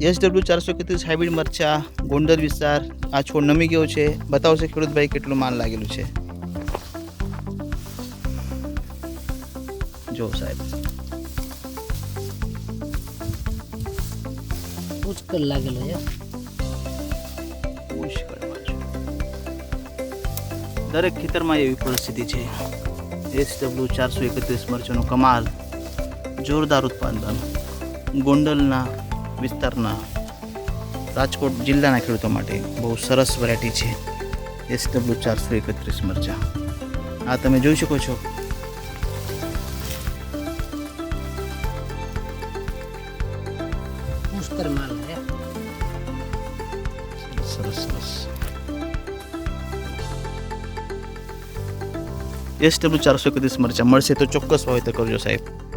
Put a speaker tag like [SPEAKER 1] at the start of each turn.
[SPEAKER 1] S W ચારસો એકત્રીસ hybrid મરચા ગોંડલ વિસ્તાર આ છોડ નમી ગયો છે. બતાવશે ખેડૂતભાઈ કેટલું માલ લાગેલું છે? જો સાહેબ.
[SPEAKER 2] પુષ્કળ લાગેલો છે.
[SPEAKER 1] દરેક ખેતરમાં એવી પરિસ્થિતિ છે. એસ ડબલ્યુ ચારસો એકત્રીસ મરચાનું કમાલ જોરદાર ઉત્પાદન ગોંડલના વિસ્તારના રાજકોટ જિલ્લાના ખેડૂતો માટે બહુ સરસ વેરાયટી છે એસ ડબલ્યુ ચારસો એકત્રીસ મરચાં. આ તમે જોઈ શકો
[SPEAKER 2] છો.
[SPEAKER 1] સરસ સરસ. એસ ડબલ્યુ ચારસો એકત્રીસ મરચાં. મળશે તો ચોક્કસ વાવેતર કરજો સાહેબ.